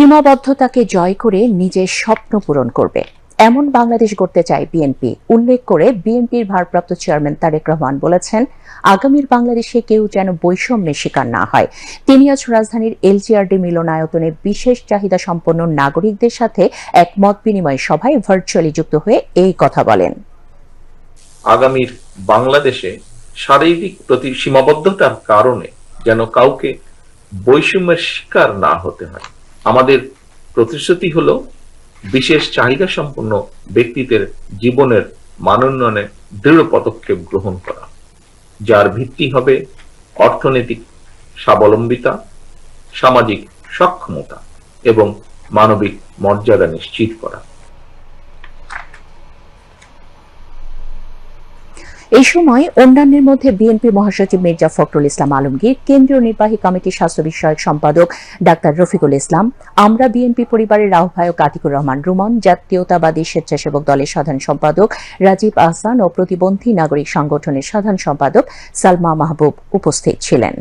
সীমাবদ্ধতাকে জয় করে নিজের স্বপ্ন পূরণ করবে। এমন বাংলাদেশ গড়তে চায় বিএনপি। উল্লেখ করে বিএনপির ভারপ্রাপ্ত চেয়ারম্যান তারেক রহমান বলেছেন, আগামীর বাংলাদেশে কেউ যেন বৈষম্যের শিকার না হয়। তিনি আজ রাজধানীর এলজিআরডি মিলনায়তনে বিশেষ চাহিদা সম্পন্ন নাগরিকদের সাথে এক মত বিনিময় সভায় ভার্চুয়ালি যুক্ত হয়ে এই কথা বলেন। আগামীর বাংলাদেশে শারীরিক প্রতি সীমাবদ্ধতার কারণে যেন কাউকে বৈষম্যের শিকার না হতে হয়। আমাদের প্রতিশ্রুতি হলো বিশেষ চাহিদা সম্পন্ন ব্যক্তিদের জীবনের মানোন্নয়নে দৃঢ় পদক্ষেপ গ্রহণ করা, যার ভিত্তি হবে অর্থনৈতিক স্বাবলম্বিতা, সামাজিক সক্ষমতা এবং মানবিক মর্যাদা নিশ্চিত করা। এই সময় অন্যান্যের মধ্যে বিএনপি মহাসচিব মির্জা ফখরুল ইসলাম আলমগীর, কেন্দ্রীয় নির্বাহী কমিটির স্বাস্থ্য বিষয়ক সম্পাদক ডাক্তার রফিকুল ইসলাম, আমরা বিএনপি পরিবারের আহ্বায়ক আতিকুর রহমান রুমন, জাতীয়তাবাদী স্বেচ্ছাসেবক দলের সাধারণ সম্পাদক রাজীব আহসান ও প্রতিবন্ধী নাগরিক সংগঠনের সাধারণ সম্পাদক সালমা মাহবুব উপস্থিত ছিলেন।